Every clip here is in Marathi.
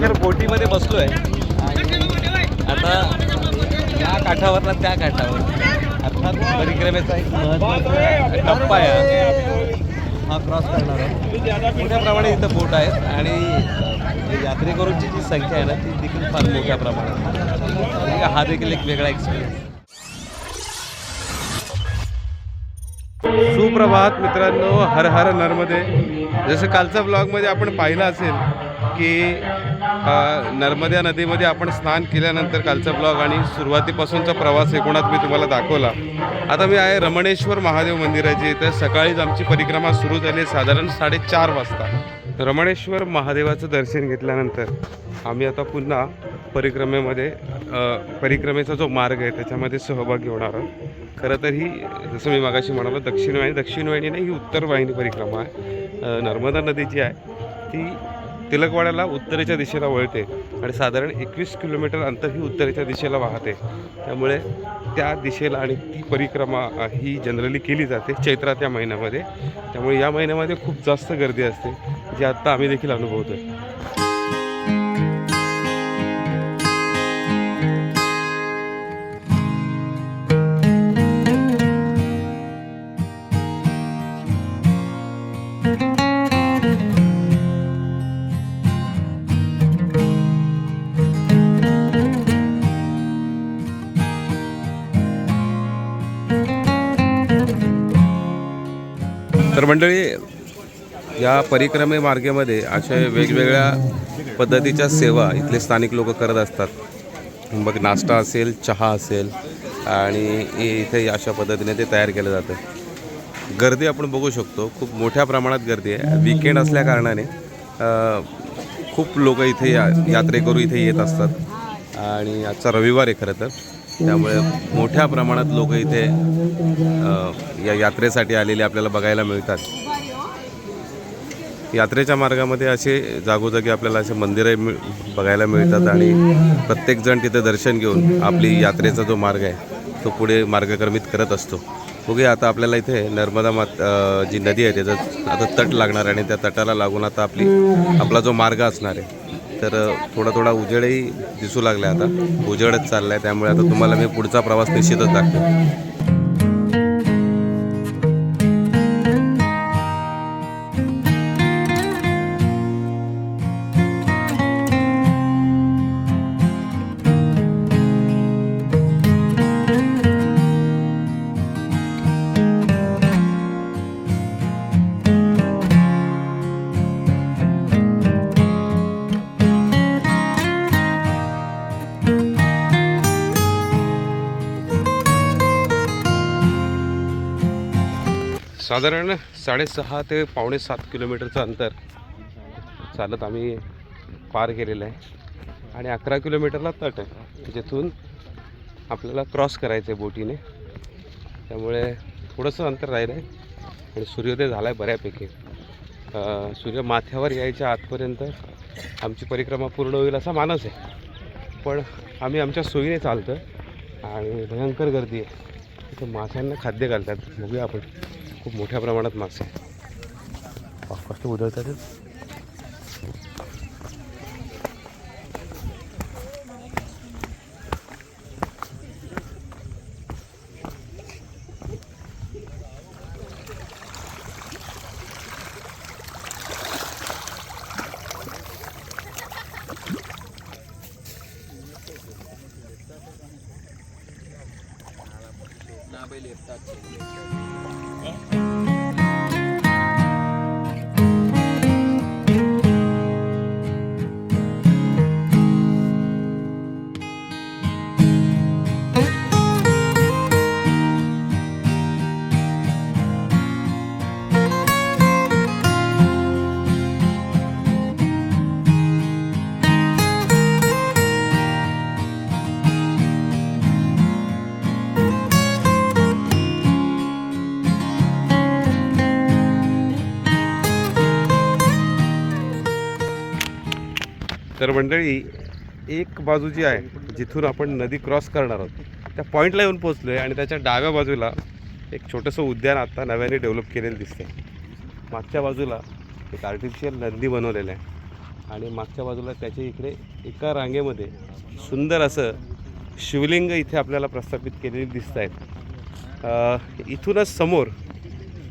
अखेर बोटीमध्ये बसलोय. आता या काठावर त्या काठावर. अर्थात परिक्रमेचा एक टप्पा आहे. हा. क्रॉस करणार आहे मोठ्या इथं बोट आहेत आणि यात्रेकरूंची जी संख्या आहे ना ती देखील फार मोठ्या प्रमाणात हा देखील एक वेगळा एक्सपिरियन्स सुप्रभात मित्रांनो हर हर नर्मदे. जसं कालच्या ब्लॉगमध्ये आपण पाहिलं असेल की नर्मदा नदीमध्ये आपण स्नान केल्यानंतर कालचा ब्लॉग आणि सुरुवातीपासूनचा प्रवास एकूणात मी तुम्हाला दाखवला. आता मी आहे रमणेश्वर महादेव मंदिराची इथं. सकाळीच आमची परिक्रमा सुरू झाली साधारण साडेचार वाजता. रमणेश्वर महादेवाचं दर्शन घेतल्यानंतर आम्ही आता पुन्हा परिक्रमेमध्ये परिक्रमेचा जो मार्ग आहे त्याच्यामध्ये सहभागी होणार आहोत. खरं तर ही जसं मी मागाशी म्हणालो दक्षिण वाहिनी दक्षिण वाहिनी नाही ही उत्तर वाहिनी परिक्रमा आहे. नर्मदा नदी जी आहे. ती तिलकवाड्याला उत्तरेच्या दिशेला वळते आणि साधारण एकवीस किलोमीटर अंतर ही उत्तरेच्या दिशेला वाहते. त्यामुळे त्या दिशेला आणि ती परिक्रमा ही जनरली केली जाते चैत्रात या महिन्यामध्ये. त्यामुळे या महिन्यामध्ये खूप जास्त गर्दी असते जी आत्ता आम्ही देखील अनुभवतो या परिक्रमे मार्गेमध्ये अशा वेगवेगळ्या पद्धतीच्या सेवा इथले स्थानिक लोक करत असतात. मग नाश्ता असेल चहा असेल आणि इथे अशा पद्धतीने ते तयार केलं जातं. गर्दी आपण बघू शकतो. खूप मोठ्या प्रमाणात गर्दी आहे. विकेंड असल्याकारणाने खूप लोक इथे या यात्रेकरू इथे येत असतात. आणि आजचा रविवार आहे खरं तर. त्यामुळे मोठ्या प्रमाणात लोक इथे या यात्रेसाठी आलेले आपल्याला बघायला मिळतात. यात्रेच्या मार्गामध्ये असे जागोजागी आपल्याला असे मंदिरं मिळ बघायला मिळतात आणि प्रत्येकजण तिथे दर्शन घेऊन आपली यात्रेचा जो मार्ग आहे तो पुढे मार्गक्रमित करत असतो. बघूया आता आपल्याला इथे नर्मदा मात जी नदी आहे त्याचा आता तट लागणार आहे आणि त्या तटाला लागून आता आपली आपला जो मार्ग असणार आहे. तर थोडा थोडा उजेडही दिसू लागला आता. उजेडच चालला आहे त्यामुळे आता तुम्हाला मी पुढचा प्रवास निश्चितच दाखवेन. साधारण साडेसहा ते पावणे सात किलोमीटरचं अंतर चालत आम्ही पार केलेलं आहे. आणि अकरा किलोमीटरला तट आहे. जिथून आपल्याला क्रॉस करायचं आहे बोटीने. त्यामुळे थोडंसं अंतर राहिलं आहे आणि सूर्योदय झाला आहे बऱ्यापैकी सूर्य माथ्यावर यायच्या आतपर्यंत आमची परिक्रमा पूर्ण होईल असा मानस आहे. पण आम्ही आमच्या सोयीने चालतो आणि भयंकर गर्दी आहे. तिथं माशांना खाद्य घालतात. बघूया आपण. खूप मोठ्या प्रमाणात मासे कसं उधळतात हे. तर मंडळी एक बाजू जी आहे जिथून आपण नदी क्रॉस करणार आहोत त्या पॉईंटला येऊन पोचलो आहे आणि त्याच्या डाव्या बाजूला एक छोटंसं उद्यान आत्ता नव्याने डेव्हलप केलेलं दिसतंय. मागच्या बाजूला एक आर्टिफिशियल नदी बनवलेलं आहे आणि मागच्या बाजूला त्याच्या इकडे एका रांगेमध्ये सुंदर असं शिवलिंग इथे आपल्याला प्रस्थापित केलेली दिसत आहेत. इथूनच समोर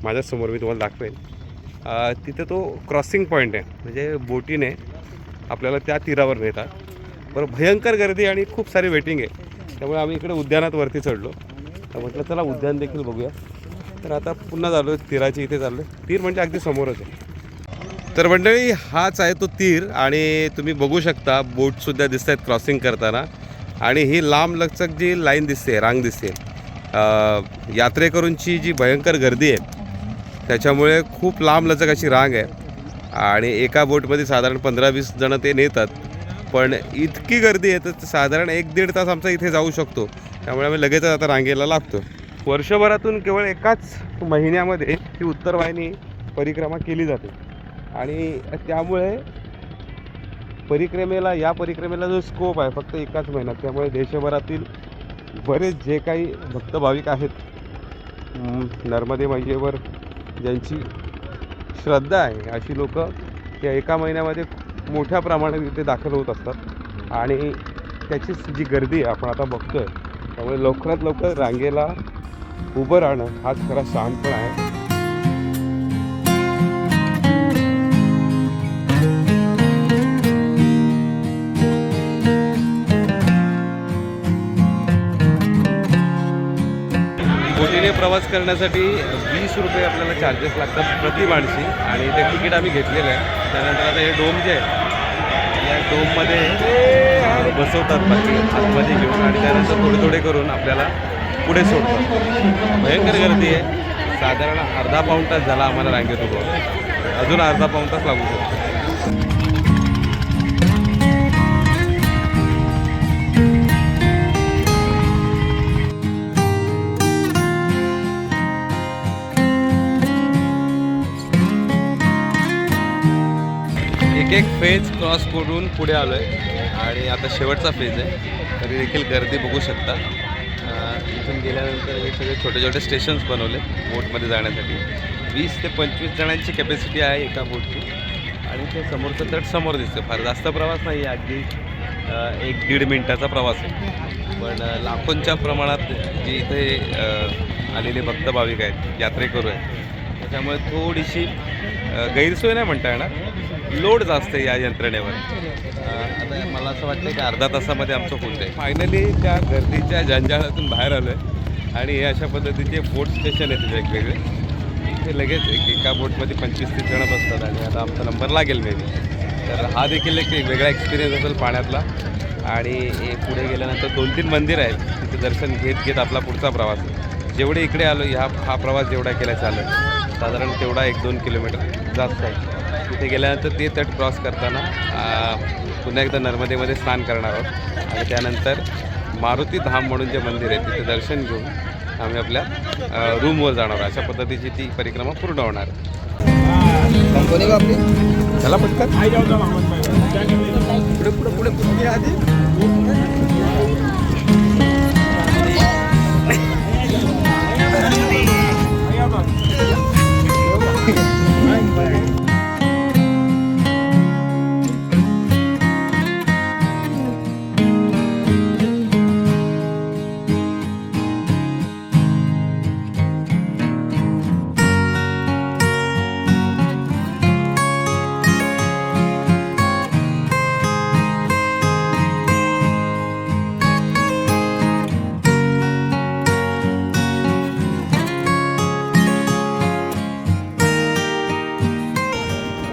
माझ्यासमोर मी तुम्हाला दाखवेन तिथं तिथे तो क्रॉसिंग पॉईंट आहे. म्हणजे बोटीने आपल्याला त्या तीरावर नेतात. बरं भयंकर गर्दी आणि खूप सारी वेटिंग आहे. त्यामुळे आम्ही इकडे उद्यानात वरती चढलो. तर म्हटलं चला उद्यान देखील बघूया. तर आता पुन्हा चाललो तीराची इथे चाललो तीर म्हणजे अगदी समोरच आहे. तर मंडळी हाच आहे तो तीर आणि तुम्ही बघू शकता बोटसुद्धा दिसत आहेत क्रॉसिंग करताना. आणि ही लांब लचक जी लाईन दिसते रांग दिसते यात्रेकरूंची जी भयंकर गर्दी आहे त्याच्यामुळे खूप लांब लचक अशी रांग आहे. आणि एका बोटमध्ये साधारण पंधरा वीस जणं ते नेतात. पण इतकी गर्दी आहे तर साधारण एक दीड तास आमचा इथे जाऊ शकतो. त्यामुळे आम्ही लगेचच आता रांगेला लागतो वर्षभरातून केवळ एकाच महिन्यामध्ये ही उत्तर वाहिनी परिक्रमा केली जाते. आणि त्यामुळे परिक्रमेला या परिक्रमेला जो स्कोप आहे फक्त एकाच महिन्यात. त्यामुळे देशभरातील बरेच जे काही भक्त भाविक आहेत नर्मदे माईजेवर ज्यांची श्रद्धा आहे. अशी लोक या एका महिन्यामध्ये मोठ्या प्रमाणात इथे दाखल होत असतात. आणि त्याची जी गर्दी आहे आपण आता बघतोय त्यामुळे लवकरात लवकर रांगेला उभं राहणं हाच खरा शहाणपण आहे. प्रवास करण्यासाठी वीस रुपये आपल्याला चार्जेस लागतात प्रति माणसी. आणि ते तिकीट आम्ही घेतलेलं आहे. त्यानंतर आता हे डोम जे आहे या डोममध्ये बसवतात बाकी आतमध्ये घेऊन. आणि त्यानंतर थोडे थोडे करून आपल्याला पुढे सोडतात. भयंकर गर्दी आहे. साधारण अर्धा पाऊण तास झाला आम्हाला रांगेत उभं. अजून अर्धा पाऊण तास लागू शकतो. एक एक फेज क्रॉस करून पुढे आलो आहे आणि आता शेवटचा फेज आहे. तरी देखील गर्दी बघू शकता. इथून गेल्यानंतर हे सगळे छोटे छोटे स्टेशन्स बनवले बोटमध्ये जाण्यासाठी. वीस ते पंचवीस जणांची कॅपॅसिटी आहे एका बोटची. आणि ते समोरचं तट समोर दिसतं फार जास्त प्रवास नाही आहे. अगदी एक दीड मिनटाचा प्रवास आहे. पण लाखोंच्या प्रमाणात जे इथे आलेले भक्त भाविक आहेत यात्रेकरू आहेत त्यामुळे थोडीशी गैरसोय नाही म्हणता येणार. लोड जास्त आहे या यंत्रणेवर. आता मला असं वाटतं की अर्धा तासामध्ये आमचं होऊन जाईल फायनली त्या गर्दीच्या जंजाळातून बाहेर आलो आहे आणि हे अशा पद्धतीचे बोट स्टेशन आहेत वेगवेगळे. ते लगेच एक एका बोटमध्ये पंचवीस तीस जणं बसतात आणि आता आमचा नंबर लागेल मे तर हा देखील एक वेगळा एक्सपिरियन्स असेल पाण्यातला. आणि पुढे गेल्यानंतर दोन तीन मंदिर आहेत. तिथे दर्शन घेत घेत आपला पुढचा प्रवास. जेवढे इकडे आलो ह्या हा प्रवास जेवढा केला चालेल. साधारण तेवढा एक दोन किलोमीटर जास्त आहे. तिथे गेल्यानंतर ते तट क्रॉस करताना पुन्हा एकदा नर्मदेमध्ये स्नान करणार आहोत. आणि त्यानंतर मारुती धाम म्हणून जे मंदिर आहे तिथे दर्शन घेऊन आम्ही आपल्या रूमवर जाणार आहोत. अशा पद्धतीची ती परिक्रमा पूर्ण होणार चला पटकन. पुढे पुढे पुढे पुढे आधी.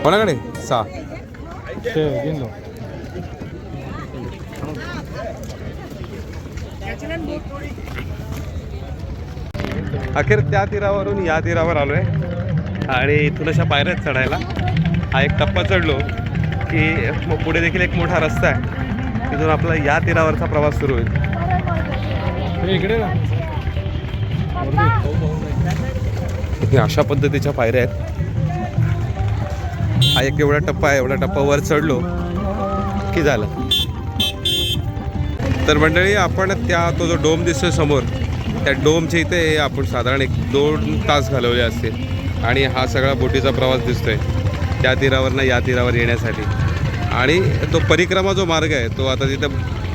कोणाकडे? सहा अखेर त्या तीरावरून या तीरावर आलो आहे आणि इथून अशा पायऱ्यात चढायला. हा एक टप्पा चढलो की पुढे देखील एक मोठा रस्ता आहे. तिथून आपला या तीरावरचा प्रवास सुरू होईल. इकडे अशा पद्धतीच्या पायऱ्या आहेत. हा एक एवढा टप्पा आहे एवढा टप्पा वर चढलो की झालं. तर मंडळी आपण त्या तो जो डोम दिसतोय समोर त्या डोमच्या इथे आपण साधारण एक दोन तास घालवले असतील. आणि हा सगळा बोटीचा प्रवास दिसतोय त्या तीरावरनं या तीरावर येण्यासाठी. आणि तो परिक्रमा जो मार्ग आहे तो आता तिथं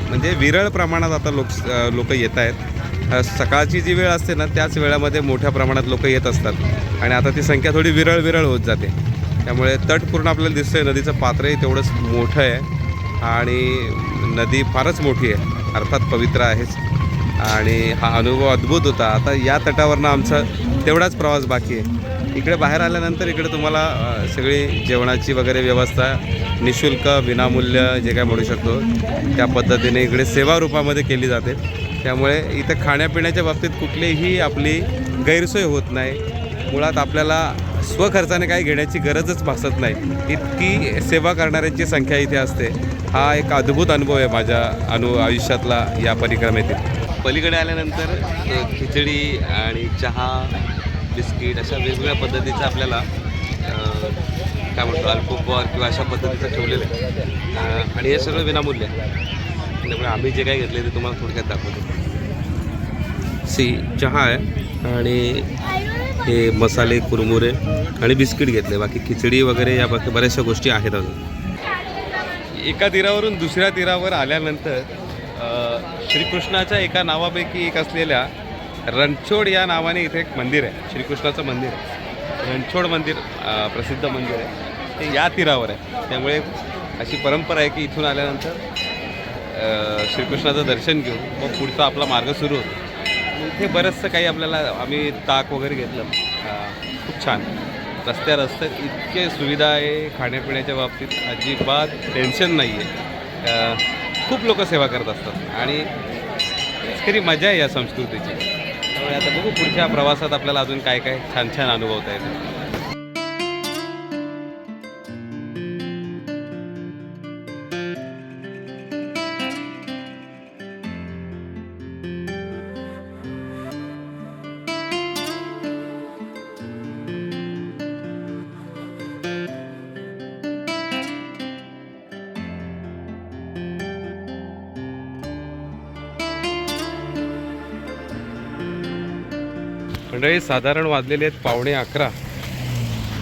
म्हणजे विरळ प्रमाणात आता लोक लोक येत आहेत. सकाळची जी वेळ असते ना त्याच वेळामध्ये मोठ्या प्रमाणात लोक येत असतात. आणि आता ती संख्या थोडी विरळ विरळ होत जाते. त्यामुळे तट पूर्ण आपल्याला दिसतं आहे नदीचं पात्रही तेवढंच मोठं आहे. आणि नदी फारच मोठी आहे. अर्थात पवित्र आहेच. आणि हा अनुभव अद्भुत होता. आता या तटावरनं आमचा तेवढाच प्रवास बाकी आहे. इकडे बाहेर आल्यानंतर इकडे तुम्हाला सगळी जेवणाची वगैरे व्यवस्था निशुल्क विनामूल्य जे काय म्हणू शकतो त्या पद्धतीने इकडे सेवा रूपामध्ये केली जाते. त्यामुळे इथं खाण्यापिण्याच्या बाबतीत कुठलीही आपली गैरसोय होत नाही. मुळात आपल्याला स्वखर्चाने काही घेण्याची गरजच भासत नाही. इतकी सेवा करणाऱ्यांची संख्या इथे असते. हा एक अद्भुत अनुभव आहे माझ्या अनु आयुष्यातला या परिक्रमेतील. पलीकडे आल्यानंतर खिचडी आणि चहा बिस्किट अशा वेगवेगळ्या पद्धतीचं आपल्याला काय म्हणतो अल्पोपहार किंवा अशा पद्धतीचं ठेवलेलं आहे. आणि हे सगळं विनामूल्य आहे. त्यामुळे आम्ही जे काय घेतले ते तुम्हाला थोडक्यात दाखवतो. सी चहा आहे. आणि हे मसाले कुरमुरे आणि बिस्किट घेतले. बाकी खिचडी वगैरे या बाकी बऱ्याचशा गोष्टी आहेत अजून. एका तीरावरून दुसऱ्या तीरावर आल्यानंतर श्रीकृष्णाच्या एका नावापैकी एक असलेल्या रणछोड या नावाने इथे एक मंदिर आहे. श्रीकृष्णाचं मंदिर आहे. रणछोड मंदिर प्रसिद्ध मंदिर आहे. ते या तीरावर आहे. त्यामुळे अशी परंपरा आहे की इथून आल्यानंतर श्रीकृष्णाचं दर्शन घेऊन मग पुढचा आपला मार्ग सुरू होतो. इथे बरंचसं काही आपल्याला आम्ही ताक वगैरे घेतलं. खूप छान. रस्त्या रस्त्यात इतके सुविधा आहे खाण्यापिण्याच्या बाबतीत. अजिबात टेन्शन नाही आहे खूप लोक सेवा करत असतात. आणि खरी मजा आहे या संस्कृतीची. त्यामुळे आता बघू पुढच्या प्रवासात आपल्याला अजून काय काय छान छान अनुभवता येईल. मंडळी साधारण वाजलेले आहेत पावणे अकरा.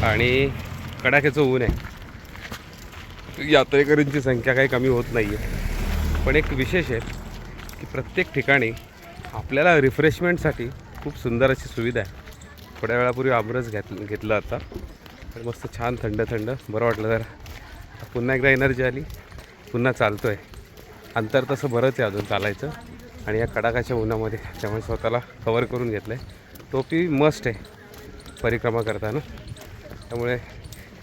आणि कडाक्याचं ऊन आहे. यात्रेकरूंची संख्या काही कमी होत नाही आहे पण एक विशेष आहे की प्रत्येक ठिकाणी आपल्याला रिफ्रेशमेंटसाठी खूप सुंदर अशी सुविधा आहे. थोड्या वेळापूर्वी आमरस घेत घेतलं आता आणि मस्त छान थंड थंड. बरं वाटलं जरा. पुन्हा एकदा एनर्जी आली. पुन्हा चालतो आहे अंतर तसं बरंच आहे अजून चालायचं. आणि या कडाकाच्या उन्हामध्ये त्यामुळे स्वतःला कवर करून घेतलं आहे टोपी मस्ट आहे परिक्रमा करताना. त्यामुळे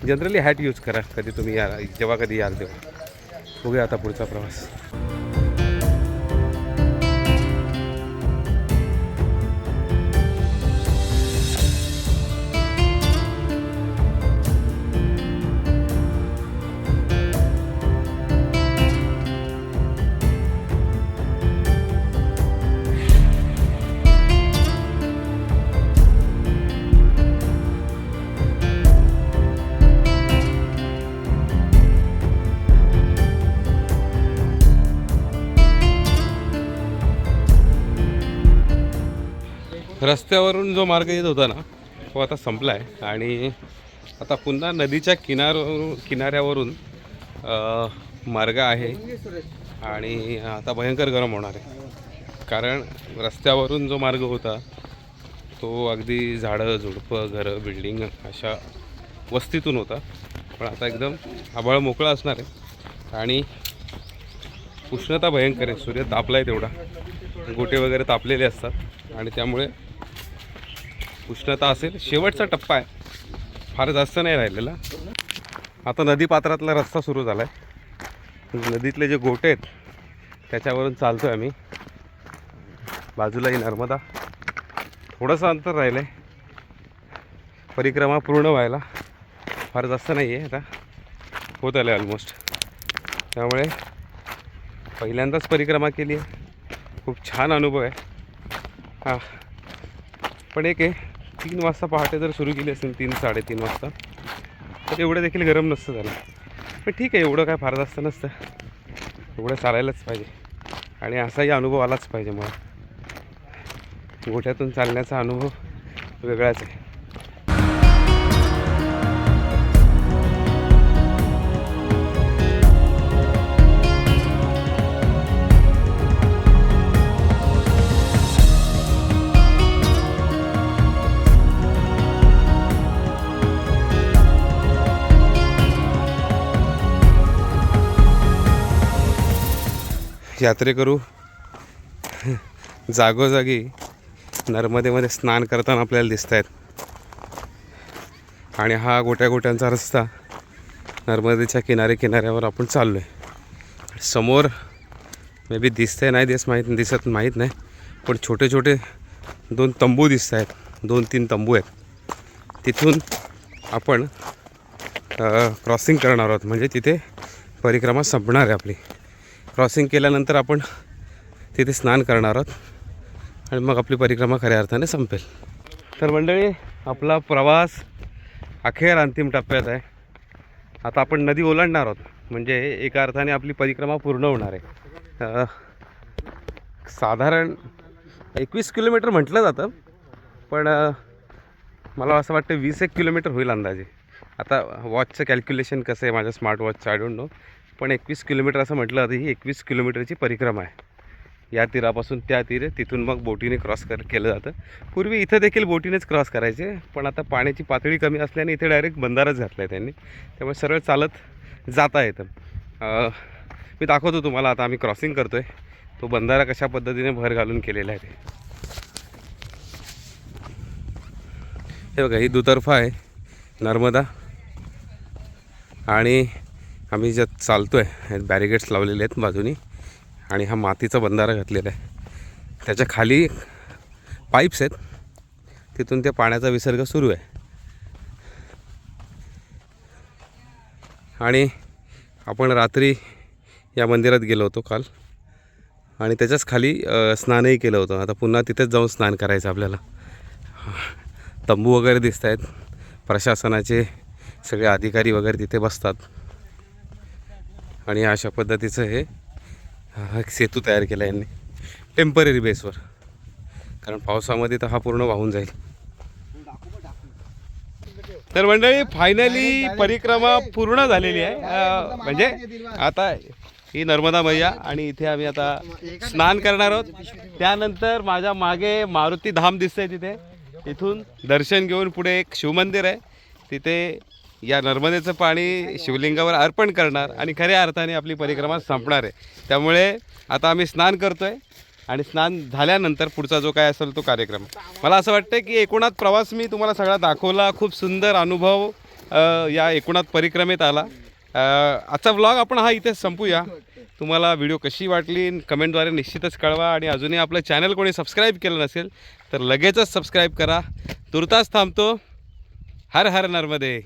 जनरली हॅट यूज करा कधी तुम्ही या जेव्हा कधी याल तेव्हा. बघूया आता पुढचा प्रवास. रस्त्यावरून जो मार्ग येत होता ना तो आता संपला आहे आणि आता पुन्हा नदीच्या किनार किनाऱ्यावरून मार्ग आहे. आणि आता भयंकर गरम होणार आहे. कारण रस्त्यावरून जो मार्ग होता तो अगदी झाडं झुडपं घरं बिल्डिंग अशा वस्तीतून होता. पण आता एकदम आभाळ मोकळा असणार आहे. आणि उष्णता भयंकर आहे. सूर्य तापला आहे तेवढा. गोटे वगैरे तापलेले असतात. आणि त्यामुळे उष्णता असेल शेवटचा टप्पा आहे. फार जास्त नाही राहिलेला. आता नदीपात्रातला रस्ता सुरू झाला आहे नदीतले जे गोटे आहेत त्याच्यावरून चालतो आहे आम्ही. बाजूला ही नर्मदा. थोडंसं अंतर राहिलं आहे परिक्रमा पूर्ण व्हायला फार जास्त नाही आहे आता. होत आलं ऑलमोस्ट त्यामुळे पहिल्यांदाच परिक्रमा केली आहे खूप छान अनुभव आहे. हां. पण एक आहे तीन वाजता पहाटे जर सुरू केली असेल तीन साडेतीन वाजता तर एवढं देखील गरम नसतं झालं. पण ठीक आहे एवढं काय फार जास्त नसतं. एवढं चालायलाच पाहिजे. आणि असाही अनुभव आलाच पाहिजे मला. गोठ्यातून चालण्याचा अनुभव वेगळाच आहे. यात्रेकरू जागोजागी नर्मदेमध्ये स्नान करताना आपल्याला दिसत आहेत आणि हा गोट्या गोट्यांचा रस्ता नर्मदेच्या किनारे किनाऱ्यावर आपण चाललो आहे समोर मे बी दिसतंय नाही दिस माहीत दिसत माहीत नाही पण छोटे छोटे दोन तंबू दिसत आहेत दोन तीन तंबू आहेत. तिथून आपण क्रॉसिंग करणार आहोत. म्हणजे तिथे परिक्रमा संपणार आहे आपली. क्रॉसिंग केल्यानंतर आपण तिथे स्नान करणार आहोत. आणि मग आपली परिक्रमा खऱ्या अर्थाने संपेल. तर मंडळी आपला प्रवास अखेर अंतिम टप्प्यात आहे. आता आपण नदी ओलांडणार आहोत. म्हणजे एका अर्थाने आपली परिक्रमा पूर्ण होणार आहे. साधारण एकवीस किलोमीटर म्हटलं जातं. पण मला असं वाटतं वीस एक किलोमीटर होईल अंदाजे. आता वॉचचं कॅल्क्युलेशन कसं आहे? माझ्या स्मार्ट वॉचचं आय डोंट नो पण एकवीस किलोमीटर असं म्हटलं जातं ही एकवीस किलोमीटरची परिक्रमा आहे. या तीरापासून त्या तीर तिथून मग बोटीने क्रॉस कर केलं जातं. पूर्वी इथं देखील बोटीनेच क्रॉस करायचे पण आता पाण्याची पातळी कमी असल्याने इथे डायरेक्ट बंधाराच घातला आहे त्यांनी. त्यामुळे सरळ चालत जाता येतं. मी दाखवतो तुम्हाला आता आम्ही क्रॉसिंग करतो आहे तो बंधारा कशा पद्धतीने भर घालून केलेला आहे ते. हे बघा ही दुतर्फा आहे नर्मदा. आणि आम्ही ज्यात चालतो आहे बॅरिगेड्स लावलेले आहेत बाजूनी आणि हा मातीचा बंधारा घातलेला आहे. त्याच्याखाली पाईप्स आहेत. तिथून त्या पाण्याचा विसर्ग सुरू आहे. आणि आपण रात्री या मंदिरात गेलो होतो काल. आणि त्याच्याच खाली स्नानही केलं होतं. आता पुन्हा तिथेच जाऊन स्नान करायचं आपल्याला. तंबू वगैरे दिसत आहेत प्रशासनाचे सगळे अधिकारी वगैरे तिथे बसतात. आणि अशा पद्धतीचं हे हा सेतू तयार केला यांनी. टेंपररी बेसवर कारण पावसामध्ये तर हा पूर्ण वाहून जाईल. तर मंडळी फायनली परिक्रमा पूर्ण झालेली आहे. म्हणजे आता ही नर्मदा मैया आणि इथे आम्ही आता स्नान करणार आहोत. त्यानंतर माझ्या मागे मारुती धाम दिसतंय तिथे. इथून दर्शन घेऊन पुढे एक शिवमंदिर आहे. तिथे या नर्मदेचं पाणी शिवलिंगावर अर्पण करणार आणि खऱ्या अर्थाने आपली परिक्रमा संपणार आहे. त्यामुळे आता आम्ही स्नान करतोय आणि स्नान झाल्यानंतर पुढचा जो काय असेल तो कार्यक्रम. मला असं वाटतं की एकूणात प्रवास मी तुम्हाला सगळा दाखवला. खूप सुंदर अनुभव या एकूणात परिक्रमेत आला. आजचा व्लॉग आपण हा इथेच संपूया. तुम्हाला व्हिडिओ कशी वाटली कमेंटद्वारे निश्चितच कळवा. आणि अजूनही आपलं चॅनल कोणी सबस्क्राईब केलं नसेल तर लगेचच सबस्क्राईब करा. तुर्तास थांबतो. हर हर नर्मदे.